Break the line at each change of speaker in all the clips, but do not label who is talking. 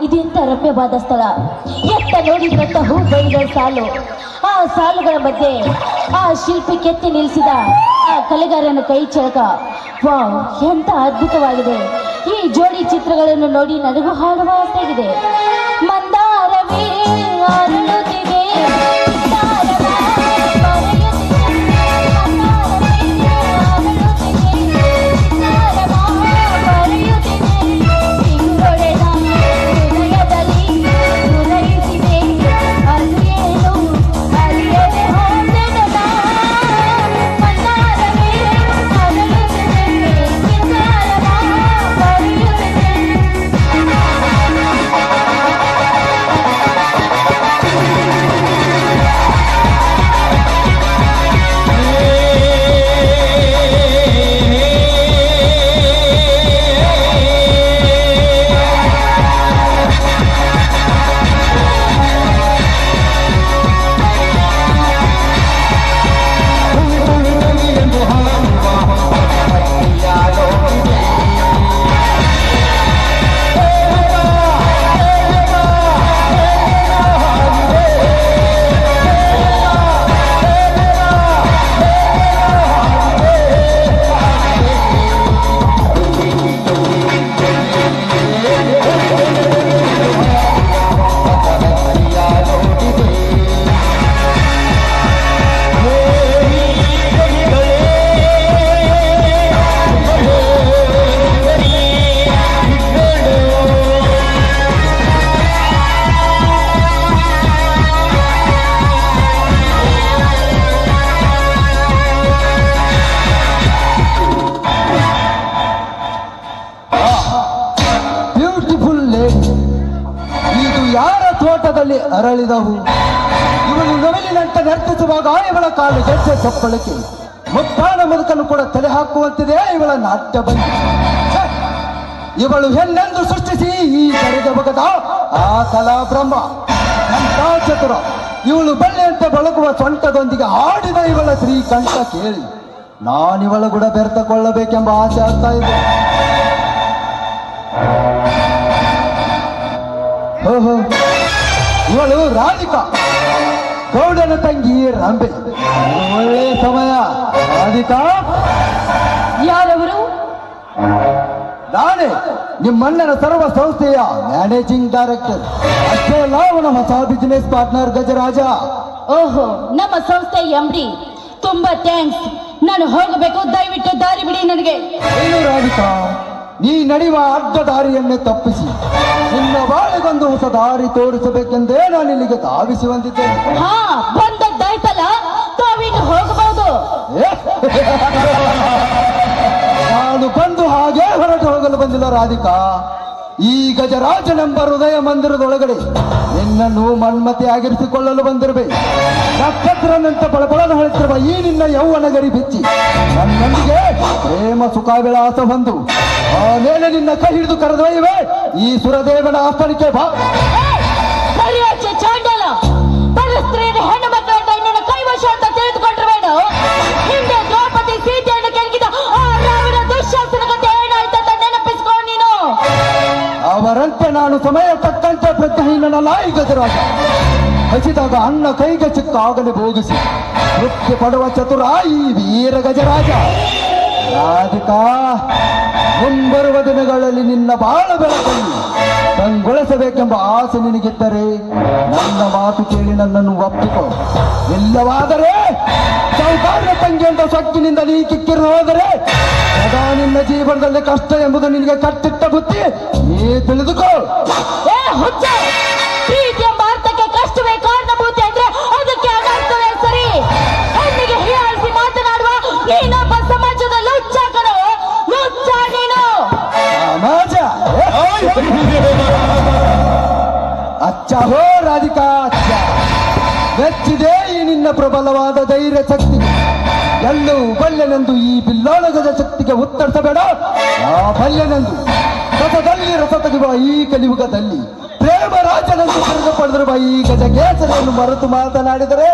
ಇದೆಂತ ರಮ್ಯವಾದ ಸ್ಥಳ? ಎತ್ತ ನೋಡಿದ್ರಂತ ಹೂ ಬೈಗಳ ಸಾಲು. ಆ ಸಾಲುಗಳ ಮಧ್ಯೆ ಆ ಶಿಲ್ಪಿ ಕೆತ್ತಿ ನಿಲ್ಲಿಸಿದ ಆ ಕಲೆಗಾರನ ಕೈ ಚಳಕ. ವಾವ್, ಎಂತ ಅದ್ಭುತವಾಗಿದೆ. ಈ ಜೋಡಿ ಚಿತ್ರಗಳನ್ನು ನೋಡಿ ನನಗೂ ಹಾಡುವ ಆಸೆಗಿದೆ
ಗೆಜ್ಜೆ ಚಪ್ಪಳಿಕೆ ಮುತ್ತಾನ ಮುದುಕನ್ನು ಕೂಡ ತಲೆ ಹಾಕುವಂತಿದೆ ಇವಳ ನಾಟ್ಯ ಬಂದಿ ಇವಳು ಹೆಣ್ಣೆಂದು ಸೃಷ್ಟಿಸಿ ಈ ಕರೆದ ಬಗದ ಆ ಕಲಾ ಬ್ರಹ್ಮ. ಚತುರ ಇವಳು ಬಳ್ಳಿ ಅಂತ ಬಳಕುವ ಸೊಂಟದೊಂದಿಗೆ ಹಾಡಿದ ಇವಳ ಶ್ರೀಕಂಠ ಕೇಳಿ. ನಾನಿವಳ ಕೂಡ ಬೆರೆತಕೊಳ್ಳಬೇಕೆಂಬ ಆಸೆ ಆಗ್ತಾ ಇದೆ. ಇವಳು ರಾಧಿಕಾ. ಗೌಡನ ತಂಗಿ ರಂಬೆ. ಒಳ್ಳೆ ಸಮಯ. ರಾಧಿಕಾ
ಯಾರವರು?
ನಾನೇ ನಿಮ್ಮಣ್ಣನ ಸರ್ವ ಸಂಸ್ಥೆಯ ಮ್ಯಾನೇಜಿಂಗ್ ಡೈರೆಕ್ಟರ್ ಅಷ್ಟೇ ಅಲ್ಲ ಅವನ ಹೊಸ ಬಿಸಿನೆಸ್ ಪಾರ್ಟ್ನರ್ ಗಜರಾಜ.
ಓಹೋ ನಮ್ಮ ಸಂಸ್ಥೆ ಎಂಬ್ರಿ ತುಂಬಾ ಥ್ಯಾಂಕ್ಸ್ ನಾನು ಹೋಗಬೇಕು. ದಯವಿಟ್ಟು ದಾರಿ ಬಿಡಿ ನನಗೆ.
ಏನು ರಾಧಿಕಾ. ನೀ ನಡೆಯುವ ಅಡ್ಡ ದಾರಿಯನ್ನೇ ತಪ್ಪಿಸಿ. ನಿನ್ನ ಬಾಳೆಗೊಂದು ಹೊಸ ದಾರಿ ತೋರಿಸಬೇಕೆಂದೇ ನಾನು ಇಲ್ಲಿಗೆ ಧಾವಿಸಿ ಬಂದಿದ್ದೇನೆ.
ಹಾ ಬಂದದ್ದಾಯ್ತಲ್ಲ ತಾವಿನ್ನು ಹೋಗಬಹುದು?
ನಾನು ಬಂದು ಹಾಗೆ ಹೊರಟು ಹೋಗಲು ಬಂದಿಲ್ಲ ರಾಧಿಕಾ. ಈ ಗಜರಾಜನೆಂಬ ಹೃದಯ ಮಂದಿರದೊಳಗಡೆ ನಿನ್ನನ್ನು ಮನ್ಮತೆಯಾಗಿರಿಸಿಕೊಳ್ಳಲು ಬಂದಿರಬೇಕು ನಕ್ಷತ್ರನಂತ ಬಳಬಳನ ಹೊಳೆತಿರುವ ಈ ನಿನ್ನ ಯೌವನ ಗರಿ ಬಿಚ್ಚಿ ನನ್ನೊಂದಿಗೆ ಪ್ರೇಮ ಸುಖ ವಿಳಾಸ ಹೊಂದು ಆಮೇಲೆ ನಿನ್ನ ಕೈ ಹಿಡಿದು ಕರೆದೊಯ್ಯುವೆ. ಈ ಸುರದೇವನ ಆಸ್ಥಾನಕ್ಕೆ ಬಾ. ಅವರಂತೆ ನಾನು ಸಮಯ ತಕ್ಕಂತೆ ಪ್ರಜ್ಞೆಯನ್ನು ಈ ಗಜರಾಜ ಹಸಿದಾಗ ಅಣ್ಣ ಕೈಗೆ ಚಿಕ್ಕಾಗಲೇ ಭೋಗಿಸಿ ತೃಪ್ತಿ ಪಡುವ ಚತುರ ಈ ವೀರ ಗಜರಾಜ ರಾಧಿಕಾ, ಮುಂಬರುವ ದಿನಗಳಲ್ಲಿ ನಿನ್ನ ಬಾಳ ಬೆಳಕನ್ನು ಕಂಗೊಳಿಸಬೇಕೆಂಬ ಆಸೆ ನಿನಗಿದ್ದರೆ ನನ್ನ ಮಾತು ಕೇಳಿ ನನ್ನನ್ನು ಒಪ್ಪಿಕೊ. ಇಲ್ಲವಾದರೆ ಸೌಕಾರ್ಯ ತಂಗಿ ಅಂತ ಸೊಕ್ಕಿನಿಂದ ನೀ ಕಿಕ್ಕಿರು ಹೋದರೆ ಸದಾ ನಿನ್ನ ಜೀವನದಲ್ಲಿ ಕಷ್ಟ ಎಂಬುದು ನಿನಗೆ ಕಟ್ಟಿಟ್ಟ ಬುದ್ಧಿ. ನೀ ತಿಳಿದುಕೋ. ಅಚ್ಚ ಹೋ ರಾಧಿಕಾ ಮೆಚ್ಚಿದೆ ಈ ನಿನ್ನ ಪ್ರಬಲವಾದ ಧೈರ್ಯ ಶಕ್ತಿಗೆ ಎಲ್ಲೂ ಬಲ್ಯನೆಂದು ಈ ಬಿಲ್ಲೋಳಗದ ಶಕ್ತಿಗೆ ಉತ್ತರಿಸಬೇಡ ಆ ಬಲ್ಯನೆಂದು ರಥದಲ್ಲಿ, ರಥ ತೆಗೆಯುವ ಈ ಕಲಿಯುಗದಲ್ಲಿ ಪ್ರೇಮ ರಾಜನನ್ನು ಕರೆದು ಪಡೆದಿರುವ ಈ ಗಜಕೇಸರಿಯನ್ನು ಮರೆತು ಮಾತನಾಡಿದರೆ,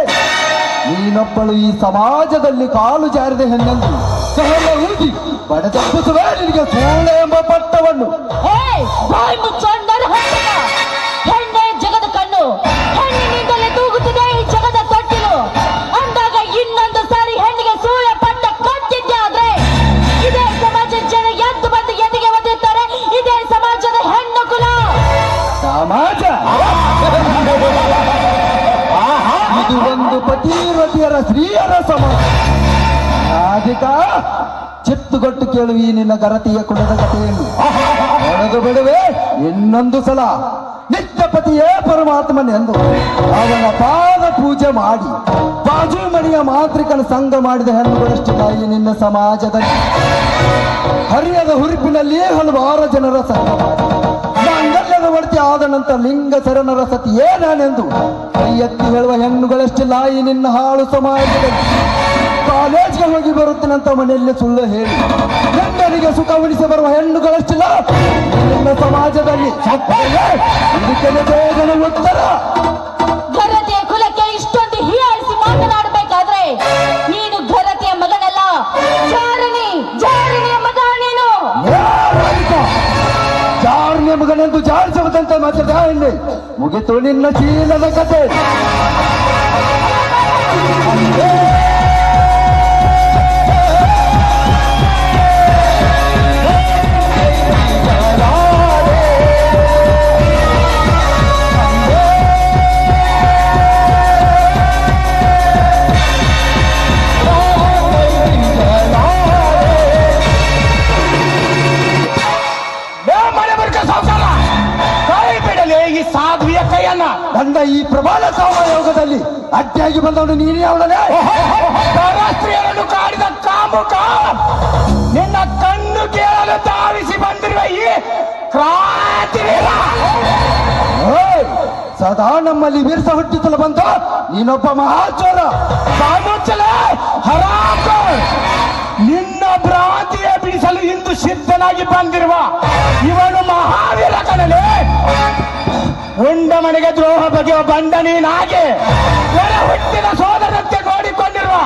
ನೀನೊಬ್ಬಳು ಈ ಸಮಾಜದಲ್ಲಿ ಕಾಲು ಜಾರಿದೆ ಹೆಣ್ಣೆಂದು ಸಹಲ ಉಂಟಿ ಬಡದಪ್ಪಿಸುವೆ ನಿನಗೆ ಸೂಳೆ ಎಂಬ ಪಟ್ಟವನ್ನು. ಪತಿರತಿಯರ ಸ್ತ್ರೀಯರ ಸಮಾಜ ರಾಧಿಕಾ, ಚಿತ್ತುಗೊಟ್ಟು ಕೇಳು ಈ ನಿನ್ನ ಗರತಿಯ ಕುಲದ ಕಥೆಯನ್ನು. ಹೊಡೆದು ಬಿಡುವೆ ಇನ್ನೊಂದು ಸಲ. ಪತಿಯೇ ಪರಮಾತ್ಮನೆಂದು ಅವನ ಪಾದ ಪೂಜೆ ಮಾಡಿ ಬಾಜು ಮನೆಯ ಮಾಂತ್ರಿಕನ ಸಂಘ ಮಾಡಿದ ಹೆಣ್ಣುಗಳಷ್ಟು ತಾಯಿ ನಿನ್ನ ಸಮಾಜದಲ್ಲಿ. ಹರಿಯದ ಹುರುಪಿನಲ್ಲಿಯೇ ಹಲವಾರು ಜನರ ಸಂಘ ಮಾಡಿ ಮಾಂಗಲ್ಯದ ಆದ ನಂತರ ಲಿಂಗ ಶರಣರ ಸತಿ ಏನಾನೆಂದು ಎತ್ತಿ ಹೇಳುವ ಹೆಣ್ಣುಗಳಷ್ಟಿಲ್ಲ ಲಾಯಿ ನಿನ್ನ ಹಾಳು ಸಮಾಜದಲ್ಲಿ. ಕಾಲೇಜ್ಗೆ ಹೋಗಿ ಬರುತ್ತೇನಂತ ಮನೆಯಲ್ಲಿ ಸುಳ್ಳು ಹೇಳಿ. ಹೆಣ್ಣರಿಗೆ ಸುಖ ಉಳಿಸಿ ಬರುವ ಹೆಣ್ಣುಗಳಷ್ಟಿಲ್ಲ ಲಾ. ನಿನ್ನ ಸಮಾಜದಲ್ಲಿ ಉತ್ತರ. రాయండి ముగితోని నచ్చిన కట్టే ಅಡ್ಡಿಯಾಗಿ ಬಂದವನು ನೀನೇ ಅವಳನೇ
ಪರಸ್ತ್ರೀಯರನ್ನು ಕಾಡಿದ ಕಾಮುಕ ನಿನ್ನ ಕಣ್ಣು ಕೇಳಲು ತಾವಿಸಿ ಬಂದಿರುವ ಈ ಕ್ರಾಂತಿವೀರ!
ಸದಾ ನಮ್ಮಲ್ಲಿ ವೀರಸ ಹುಟ್ಟಿಸಲು ಬಂತು ನೀನೊಬ್ಬ ಮಹಾಚೋರ
ಸಾಮೋಚಲ ಹರಾಮ ನಿನ್ನ ಭ್ರಾಂತಿಯ ಬಿಡಿಸಲು ಇಂದು ಸಿದ್ಧನಾಗಿ ಬಂದಿರುವ ಮನೆಗೆ ದ್ರೋಹ ಬಗೆಯುವ ಬಂಡ ನೀನಾಗಿ ಎಡ ಹುಟ್ಟಿನ ಸೋದರಕ್ಕೆ ನೋಡಿಕೊಂಡಿರುವ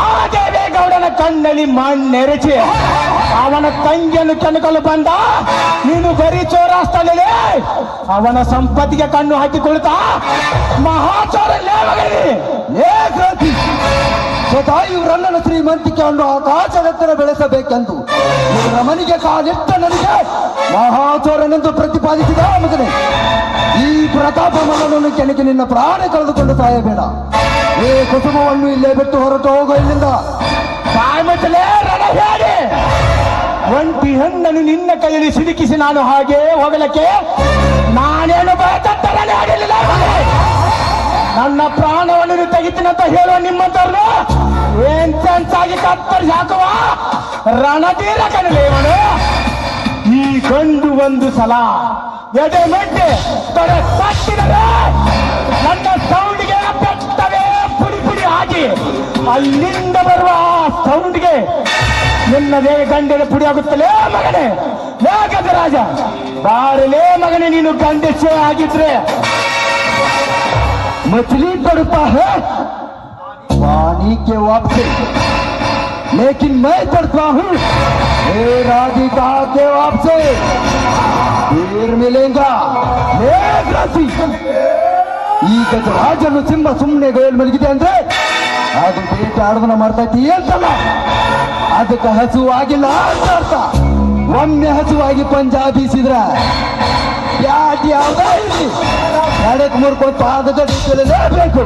ಆ ದೇವೇಗೌಡನ ಕಣ್ಣಲ್ಲಿ ಮಣ್ಣೆರಚಿ ಅವನ ತಂಗಿಯನ್ನು ಕೆಣಕಲು ಬಂದ ನೀನು ಬರೀ ಚೋರಾಸ್ತಲೇ ಅವನ ಸಂಪತ್ತಿಗೆ ಕಣ್ಣು ಹಾಕಿಕೊಳ್ತಾ ಮಹಾಚೋರ ಲೇವಗಲಿ
ಏ ಕ್ರಾಂತಿ ಸದಾ ಇವರನ್ನ ಶ್ರೀಮಂತಿಕೆ ಅನ್ನೋ ಆಕಾಶದತ್ತರ ಬೆಳೆಸಬೇಕೆಂದು ರಮನಿಗೆ ಮನೆಗೆ ಕಾಲಿಟ್ಟ ನನಗೆ ಮಹಾಚೋರನೆಂದು ಪ್ರತಿಪಾದಿಸಿದ ಮಗನೇ ಪ್ರತಾಪ ಮಗನನ್ನು ಕೆಣಕಿ ನಿನ್ನ ಪ್ರಾಣ ಕಳೆದುಕೊಂಡು ಸಾಯಬೇಡ. ಏ ಕುಟುಂಬವನ್ನು ಇಲ್ಲೇ ಬಿಟ್ಟು ಹೊರಟು ಹೋಗೋ ಇಲ್ಲಿಂದ.
ಒಂಟಿ ಹೆಣ್ಣನ್ನು ನಿನ್ನ ಕೈಯಲ್ಲಿ ಸಿಲುಕಿಸಿ ನಾನು ಹಾಗೆ ಹೋಗಲಿಕ್ಕೆ ನಾನೇನು ಭಯತತ್ತರ ಆಗಲಿಲ್ಲ ನನ್ನ ಪ್ರಾಣವನ್ನು ನೀನು ತೆಗಿತೀನಂತ ಹೇಳುವ ನಿಮ್ಮಂತವ್ರು ಏನ್ ಸೆನ್ಸಾಗಿ ಕತ್ತರಿಸಿ ಹಾಕುವ ರಣತೀರ ಕಣಲೆ ಇವನು ಈ ಕಂಡು ಒಂದು ಸಲ ಎಡೆ ಮೆಟ್ಟೆ ತೊಡೆ ತಟ್ಟಿದರೆ ನನ್ನ ಸೌಂಡಿಗೆ ಬೆಟ್ಟವೇ ಪುಡಿ ಪುಡಿ ಆಗಿ ಅಲ್ಲಿಂದ ಬರುವ ಆ ಸೌಂಡ್ಗೆ ನಿನ್ನದೇ ಗಂಡಿನ ಪುಡಿ ಆಗುತ್ತಲೇ ಮಗನೇ ಲೇ ಗಜರಾಜ ಬಾರಲೇ ಮಗನೇ ನೀನು ಗಂಡಸೇ ಆಗಿದ್ರೆ
मछली तड़पा है पानी के वापसे लेकिन मैं तड़पा हूँ हे राधिका के वापसे फिर मिलेगा हे ग्रासी ಈ ಗಜರಾಜನು ಸಿಂಹ ಸುಮ್ಮನೆ ಗೋಲ್ ಮಲಗಿದೆ ಅಂದ್ರೆ ಅದು ಬೇಟೆ ಆಡುವನ ಮಾಡ್ತೈತಿ ಅಂತಲ್ಲ ಅದಕ್ಕೆ ಹಸುವಾಗಿಲ್ಲ ಅಂತ ಅರ್ಥ ಒಮ್ಮೆ ಹಸುವಾಗಿ ಪಂಜ ಬೀಸಿದ್ರ ಬ್ಯಾಟ್ ಯಾವ್ದೋ ಇಲ್ಲಿ ಎಡಕ್ ಮುರ್ಕೊಂಡು ಪಾದದ ಬೇಕು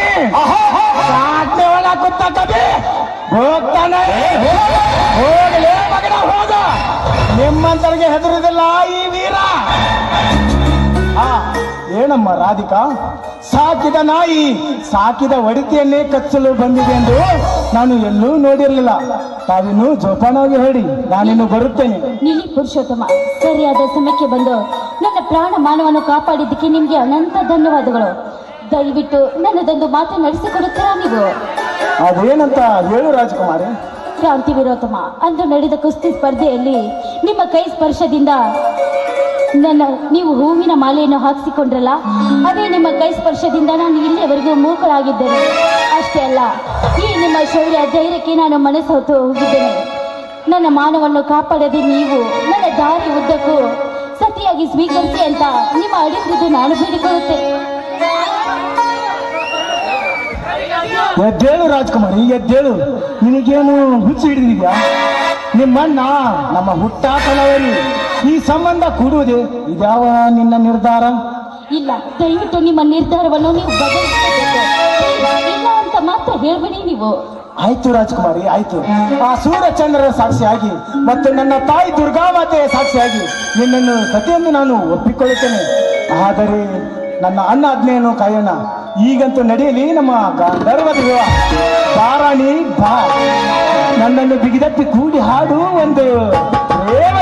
ಆಜ್ಞೆ ಒಳಕುತ್ತ ಕಬಿ ಹೋಗ್ತಾನೆ. ಹೋಗಲೇ ಮಗನ ಹೋಗ. ನಿಮ್ಮಂತರಿಗೆ ಹೆದರುವುದಿಲ್ಲ ಈ ವೀರ. ಆ ಏನಮ್ಮ ರಾಧಿಕಾ? ಸಾಕಿದ ನಾಯಿ ಸಾಕಿದ ಒಡಿತಿಯನ್ನೇ ಕಚ್ಚಲು ಬಂದಿದೆ ಎಂದು ನಾನು ಎಲ್ಲೂ ನೋಡಿರಲಿಲ್ಲ. ತಾವಿನ್ನು ಜೋಪಾನವಾಗಿ ಹೇಳಿ ನಾನಿನ್ನು ಬರುತ್ತೇನೆ.
ನಿಲ್ಲಿ ಪುರುಷೋತ್ತಮ ಸರಿಯಾದ ಸಮಯಕ್ಕೆ ಬಂದು ನನ್ನ ಪ್ರಾಣ ಮಾನವನ್ನು ಕಾಪಾಡಿದ್ದಕ್ಕೆ ನಿಮಗೆ ಅನಂತ ಧನ್ಯವಾದಗಳು. ದಯವಿಟ್ಟು ನನ್ನದೊಂದು ಮಾತು ನಡೆಸಿಕೊಡುತ್ತೀರಾ ನೀವು?
ಅದೇನಂತ ಹೇಳು ರಾಜಕುಮಾರಿ.
ಕ್ರಾಂತಿ ವಿರೋತ್ತಮ ಅಂದು ನಡೆದ ಕುಸ್ತಿ ಸ್ಪರ್ಧೆಯಲ್ಲಿ ನಿಮ್ಮ ಕೈ ಸ್ಪರ್ಶದಿಂದ ನನ್ನ ನೀವು ಹೂವಿನ ಮಾಲೆಯನ್ನು ಹಾಕಿಸಿಕೊಂಡ್ರಲ್ಲ ಅದೇ ನಿಮ್ಮ ಕೈ ಸ್ಪರ್ಶದಿಂದ ನಾನು ಇಲ್ಲಿಯವರೆಗೂ ಮೂಕಳಾಗಿದ್ದೇನೆ. ಅಷ್ಟೇ ಅಲ್ಲ ಈ ನಿಮ್ಮ ಶೌರ್ಯ ಧೈರ್ಯಕ್ಕೆ ನಾನು ಮನಸ್ಸು ಹೊತ್ತು ಹೋಗಿದ್ದೇನೆ. ನನ್ನ ಮಾನವನ್ನು ಕಾಪಾಡದೆ ನೀವು ನನ್ನ ದಾರಿ ಉದ್ದಕ್ಕೂ ಸತಿಯಾಗಿ ಸ್ವೀಕರಿಸಿ ಅಂತ ನಿಮ್ಮ ಅಡಿಮೃದು ನಾನು ಬೇಡಿಕೊಳ್ಳುತ್ತೇನೆ.
ಎದ್ದೇಳು ರಾಜ್ಕುಮಾರಿ ಎದ್ದೇಳು. ನಿನಗೇನು ಹುಚ್ಚು ಹಿಡಿದಿದ್ಯಾ? ನಿಮ್ಮಣ್ಣ ನಮ್ಮ ಹುಟ್ಟಾಟಲವರಿ ಈ ಸಂಬಂಧ ಕೂಡುವುದೇ ಇದ್ಯಾವ ನಿನ್ನ ನಿರ್ಧಾರ?
ಇಲ್ಲ ದಯವಿಟ್ಟು ನಿಮ್ಮ ನಿರ್ಧಾರವನ್ನು ನೀವು ಬದಲಿಸಬೇಕು. ಇಲ್ಲ ಅಂತ ಮಾತ್ರ ಹೇಳ್ಬೇಡಿ ನೀವು.
ಆಯ್ತು ರಾಜ್ಕುಮಾರಿ ಆಯ್ತು. ಆ ಸೂರ್ಯಚಂದ್ರರ ಸಾಕ್ಷಿಯಾಗಿ ಮತ್ತು ನನ್ನ ತಾಯಿ ದುರ್ಗಾಮಾತೆಯ ಸಾಕ್ಷಿಯಾಗಿ ನಿನ್ನನ್ನು ಸತಿಯನ್ನು ನಾನು ಒಪ್ಪಿಕೊಳ್ಳುತ್ತೇನೆ. ಆದರೆ ನನ್ನ ಅನ್ನ ಆಜ್ಞೆಯನ್ನು ಕಾಯೋಣ. ಈಗಂತೂ ನಡೆಯಲಿ ನಮ್ಮ ಗಂಧರ್ವ ವಿವಾಹ. ಬಾರಾಣಿ ಬಾ. ನನ್ನನ್ನು ಬಿಗಿದಟ್ಟಿ ಕೂಡಿ ಹಾಡು ಒಂದು ಪ್ರೇಮ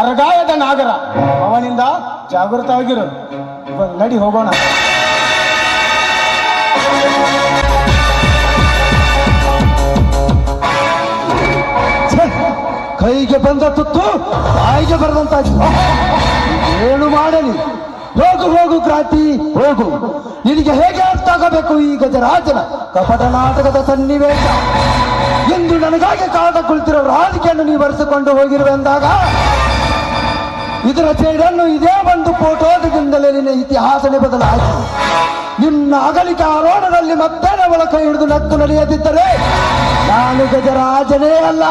ಅರಗಾಯದ ನಾಗರ. ಅವನಿಂದ ಜಾಗೃತವಾಗಿರು. ನಡಿ, ಹೋಗೋಣ.
ಕೈಗೆ ಬಂದ ತುತ್ತು ಬಾಯಿಗೆ ಬರದಂತ ಏನು ಮಾಡಲಿ. ಹೋಗು ಹೋಗು ಕ್ರಾಂತಿ, ಹೋಗು. ನಿನಗೆ ಹೇಗೆ ಅರ್ಥ ಆಗಬೇಕು ಈ ಗಜರಾಜನ? ಕಪಟ ನಾಟಕದ ಸನ್ನಿವೇಶ. ಎಂದು ನನಗಾಗಿ ಕಾದ ಕುಳಿತಿರೋ ರಾಜಕೀಯನ್ನು ನೀವು ಬರೆಸಿಕೊಂಡು ಹೋಗಿರುವೆ ಅಂದಾಗ ಇದರ ಚೇಡನ್ನು ಇದೇ ಒಂದು ಫೋಟೋದಿಂದಲೇ ನಿನ್ನ ಇತಿಹಾಸನೇ ಬದಲಾಯಿತು ನಿನ್ನ ಅಗಲಿಕೆ ಆರೋಣದಲ್ಲಿ ಮತ್ತೆ ಅವಳ ಕೈ ಹಿಡಿದು ನಕ್ಕು ನಡೆಯದಿದ್ದರೆ ನಾನು ಗಜರಾಜನೇ ಅಲ್ಲ.